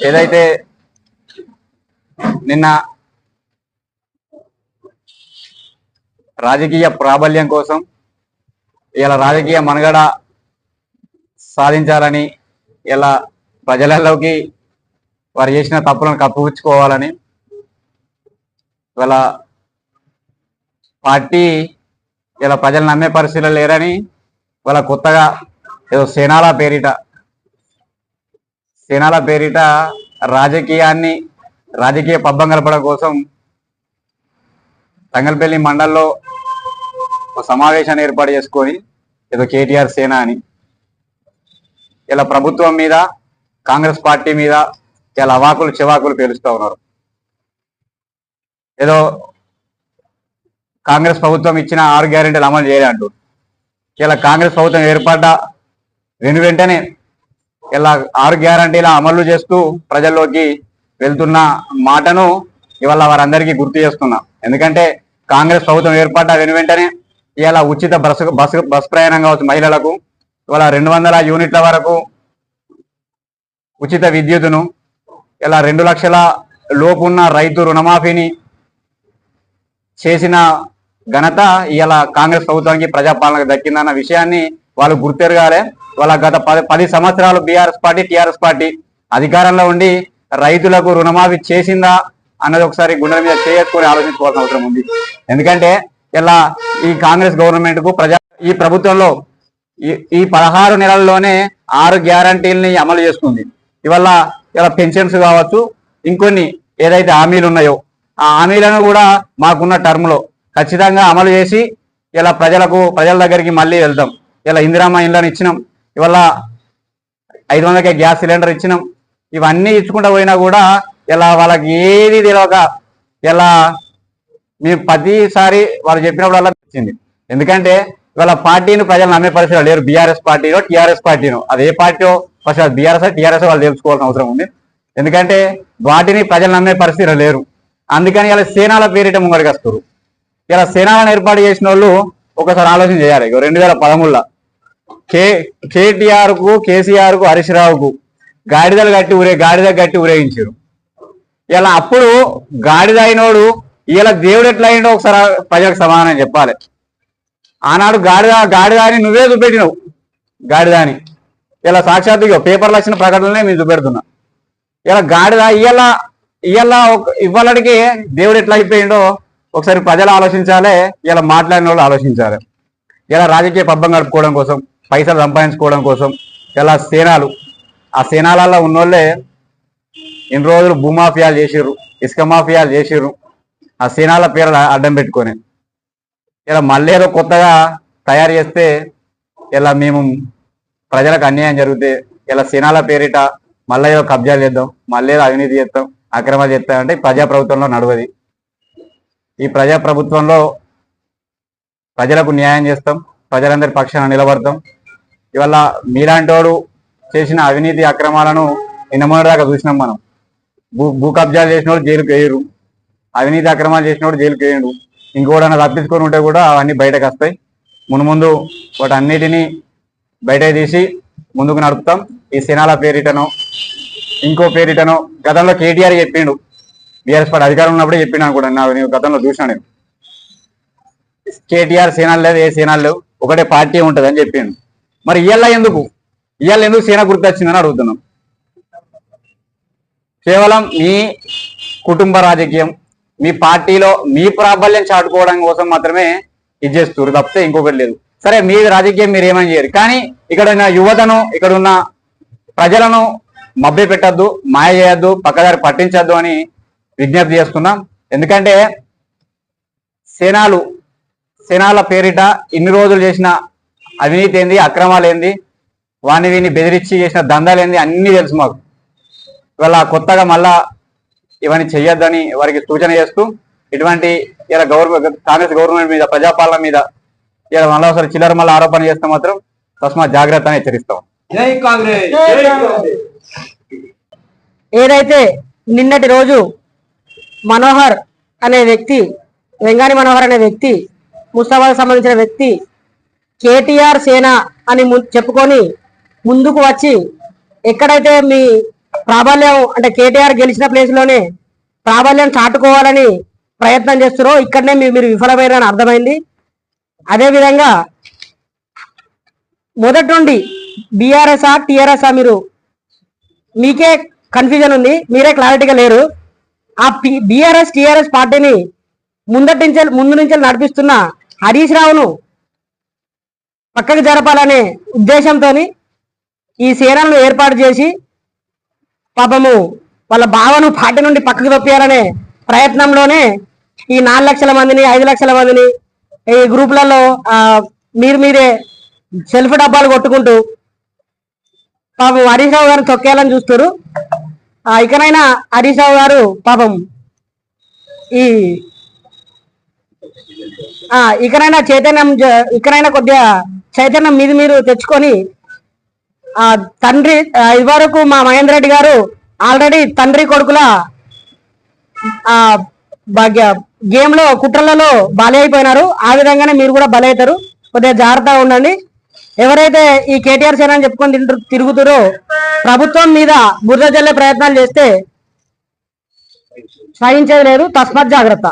ఏదైతే నిన్న రాజకీయ ప్రాబల్యం కోసం ఇలా రాజకీయ మనుగడ సాధించాలని ఇలా ప్రజలలోకి వారు చేసిన తప్పులను కప్పుపుచ్చుకోవాలని ఇవాళ పార్టీ ఇలా ప్రజలు నమ్మే పరిస్థితులు లేరని వాళ్ళ కొత్తగా ఏదో సేనాల పేరిట సేనాల పేరిట రాజకీయాన్ని రాజకీయ పబ్బం గలపడం కోసం తంగల్పల్లి మండల్లో ఒక సమావేశాన్ని ఏర్పాటు చేసుకొని ఏదో కేటీఆర్ సేన అని. ఇలా ప్రభుత్వం మీద కాంగ్రెస్ పార్టీ మీద ఇలా అవాకులు చివాకులు పేలుస్తూ ఉన్నారు. ఏదో కాంగ్రెస్ ప్రభుత్వం ఇచ్చిన ఆరు గ్యారెంటీలు అమలు చేయాలంటూ ఇలా కాంగ్రెస్ ప్రభుత్వం ఏర్పడ్డ వెను వెంటనే ఇలా ఆరు గ్యారంటీల అమలు చేస్తూ ప్రజల్లోకి వెళ్తున్న మాటను ఇవాళ వారందరికీ గుర్తు చేస్తున్నా. ఎందుకంటే కాంగ్రెస్ ప్రభుత్వం ఏర్పడ్డ వెను వెంటనే ఇలా ఉచిత బస్సు బస్సు బస్ ప్రయాణం కావచ్చు మహిళలకు ఇవాళ రెండు వందల యూనిట్ల వరకు ఉచిత విద్యుత్తును ఇలా రెండు లక్షల లోపున్న రైతు రుణమాఫీని చేసిన ఘనత ఇలా కాంగ్రెస్ ప్రభుత్వానికి ప్రజాపాలనకు దక్కిందన్న విషయాన్ని వాళ్ళు గుర్తెరగాలే. వాళ్ళ గత పది పది సంవత్సరాలు బీఆర్ఎస్ పార్టీ టీఆర్ఎస్ పార్టీ అధికారంలో ఉండి రైతులకు రుణమాఫీ చేసిందా అన్నది ఒకసారి గుండెల మీద చేసుకొని ఆలోచించుకోవాల్సిన అవసరం ఉంది. ఎందుకంటే ఇలా ఈ కాంగ్రెస్ గవర్నమెంట్కు ప్రజా ఈ ప్రభుత్వంలో ఈ ఈ పదహారు నెలల్లోనే ఆరు గ్యారంటీల్ని అమలు చేస్తుంది. ఇవల్ల ఇలా పెన్షన్స్ కావచ్చు ఇంకొన్ని ఏదైతే హామీలు ఉన్నాయో ఆ హామీలను కూడా మాకున్న టర్మ్లో ఖచ్చితంగా అమలు చేసి ఇలా ప్రజలకు ప్రజల దగ్గరికి మళ్ళీ వెళ్తాం ఇలా ఇందిరామ్మ ఇళ్ళని ఇచ్చినాం ఇవాళ ఐదు వందలకే గ్యాస్ సిలిండర్ ఇచ్చినాం. ఇవన్నీ ఇచ్చుకుంటూ పోయినా కూడా ఇలా వాళ్ళకి ఏది తెలియక ఇలా మేము ప్రతిసారి వాళ్ళు చెప్పినప్పుడల్లా వచ్చింది. ఎందుకంటే ఇవాళ పార్టీని ప్రజలు నమ్మే పరిస్థితులు లేరు. బీఆర్ఎస్ పార్టీనో టీఆర్ఎస్ పార్టీనో. అది ఏ పార్టీయో ఫస్ట్ అది బీఆర్ఎస్ టీఆర్ఎస్ వాళ్ళు తెలుసుకోవాల్సిన అవసరం ఉంది. ఎందుకంటే వాటిని ప్రజలు నమ్మే పరిస్థితులు లేరు. అందుకని ఇలా సేనాల పేరిట ముంగడికి వస్తారు ఇలా సేనాలను ఏర్పాటు చేసిన వాళ్ళు ఒకసారి ఆలోచన చేయాలి. రెండు వేల పదమూడులో కే కేటీఆర్కు కేసీఆర్కు హరీష్ రావుకు గాడిదలు కట్టి ఊరే గాడిద కట్టి ఊరేగించారు. ఇలా అప్పుడు గాడిద అయినోడు ఇలా దేవుడు ఎట్లా అయిండో ఒకసారి ప్రజలకు సమాధానం చెప్పాలి. ఆనాడు గాడిద గాడిదాని నువ్వే చూపెట్టినావు గాడిదాని. ఇలా సాక్షాత్ ఇగో పేపర్లు వచ్చిన ప్రకటనలే మేము చూపెడుతున్నా ఇలా గాడిద ఇయ్యాల ఇయ్యాల ఇవ్వాలడికి దేవుడు ఎట్లా అయిపోయిండో ఒకసారి ప్రజలు ఆలోచించాలి ఇలా మాట్లాడిన వాళ్ళు ఆలోచించాలి. ఇలా రాజకీయ పబ్బం గడుపుకోవడం కోసం పైసలు సంపాదించుకోవడం కోసం ఇలా సేనాలు ఆ సేనాలలో ఉన్నోళ్ళే ఇన్ని రోజులు భూమాఫియాలు చేసిర్రు ఇసుక మాఫియాలు చేసిర్రు. ఆ సేనాల పేరు అడ్డం పెట్టుకొని ఇలా మళ్ళీ ఏదో కొత్తగా తయారు చేస్తే ఇలా మేము ప్రజలకు అన్యాయం జరిగితే ఇలా సేనాల పేరిట మళ్ళీ ఏదో కబ్జాలు చేద్దాం మళ్ళీ ఏదో అవినీతి చేస్తాం అక్రమాలు చేస్తామంటే ప్రజా ప్రభుత్వంలో నడవది. ఈ ప్రజా ప్రభుత్వంలో ప్రజలకు న్యాయం చేస్తాం ప్రజలందరి పక్షాన నిలబడతాం ఇవాళ మీలాంటి వాడు చేసిన అవినీతి అక్రమాలను నిన్న దాకా చూసినాం మనం. భూ భూ కబ్జాలు చేసినోడు జైలుకి వేయరు. అవినీతి అక్రమాలు చేసినోడు జైలుకి వేయడు. ఇంకోడన్నా తప్పించుకొని ఉంటే కూడా అవన్నీ బయటకు వస్తాయి. ముందు ముందు వాటి అన్నిటినీ బయట తీసి ముందుకు నడుపుతాం. ఈ సినాల పేరిటనో ఇంకో పేరిటనో గతంలో కేటీఆర్ చెప్పిండు. బీఆర్ఎస్ పార్టీ అధికారం ఉన్నప్పుడే చెప్పిండు కూడా నాకు నేను గతంలో చూసినా నేను. కేటీఆర్ సేనాలు లేదు ఏ సేనాలు లేవు. ఒకటే పార్టీ ఉంటుంది అని చెప్పిండు. మరి ఇవాళ ఎందుకు? ఇవాళ ఎందుకు సేన గుర్తొచ్చిందని అడుగుతున్నాం. కేవలం మీ కుటుంబ రాజకీయం మీ పార్టీలో మీ ప్రాబల్యం చాటుకోవడం కోసం మాత్రమే ఇది చేస్తారు తప్పితే ఇంకొకటి లేదు. సరే మీ రాజకీయం మీరు ఏమని చేయరు. కానీ ఇక్కడ ఉన్న యువతను ఇక్కడ ఉన్న ప్రజలను మభ్య పెట్టద్దు మాయ చేయొద్దు పక్కదారి పట్టించద్దు అని విజ్ఞప్తి చేస్తున్నాం. ఎందుకంటే సేనాలు సేనాల పేరిట ఇన్ని రోజులు చేసిన అవినీతి ఏంది? అక్రమాలు ఏంది? వాని వీని బెదిరించి చేసిన దందాలు ఏంది? అన్ని తెలుసు మాకు. ఇవాళ కొత్తగా మళ్ళా ఇవన్నీ చెయ్యొద్దని వారికి సూచన చేస్తూ ఇటువంటి ఇలా గవర్నమెంట్ కాంగ్రెస్ గవర్నమెంట్ మీద ప్రజాపాలన మీద ఇలా మళ్ళీ ఒకసారి చిల్లర మళ్ళీ ఆరోపణ చేస్తే మాత్రం తస్మాత్ జాగ్రత్త అని హెచ్చరిస్తాం. జై కాంగ్రెస్! ఏదైతే నిన్నటి రోజు మనోహర్ అనే వ్యక్తి వెంగాని మనోహర్ అనే వ్యక్తి ముస్తాబాద్ సంబంధించిన వ్యక్తి కేటీఆర్ సేన అని ము- చెప్పుకొని ముందుకు వచ్చి ఎక్కడైతే మీ ప్రాబల్యం అంటే కేటీఆర్ గెలిచిన ప్లేస్లోనే ప్రాబల్యం చాటుకోవాలని ప్రయత్నం చేస్తున్నారో ఇక్కడనే మీరు మీరు విఫలమైనారని అర్థమైంది. అదే విధంగా మొదటి నుండి బీఆర్ఎస్ఆ టీఆర్ఎస్ఆ మీరు మీకే కన్ఫ్యూజన్ ఉంది మీరే క్లారిటీగా లేరు. ఆ బీఆర్ఎస్ టీఆర్ఎస్ పార్టీని ముందటి నుంచి ముందు నుంచి నడిపిస్తున్న హరీష్ రావును పక్కకు జరపాలనే ఉద్దేశంతో ఈ సేనలను ఏర్పాటు చేసి పాపము వాళ్ళ భావను పార్టీ నుండి పక్కకు తొప్పియాలనే ప్రయత్నంలోనే ఈ నాలుగు లక్షల మందిని ఐదు లక్షల మందిని ఈ గ్రూపులలో మీరు మీరే సెల్ఫ్ డబ్బాలు కొట్టుకుంటూ పాపం హరీష్ రావు గారు తొక్కేయాలని చూస్తారు ఇకనైనా హరీష్ రావు గారు పాపం ఈ ఇకనైనా చైతన్యం ఇకనైనా కొద్దిగా చైతన్యం మీద మీరు తెచ్చుకొని ఆ తండ్రి ఆ, ఇదివరకు మా మహేందర్ రెడ్డి గారు ఆల్రెడీ తండ్రి కొడుకుల ఆ భాగ్య గేమ్లో కుట్రలలో బలి అయిపోయినారు. ఆ విధంగానే మీరు కూడా బలి అవుతారు. కొద్దిగా జాగ్రత్తగా ఉండండి. ఎవరైతే ఈ కేటీఆర్ సేన అని చెప్పుకొని తింటు- తిరుగుతారో ప్రభుత్వం మీద బురద జల్లే ప్రయత్నాలు చేస్తే సహించేది లేదు. తస్మత్ జాగ్రత్త.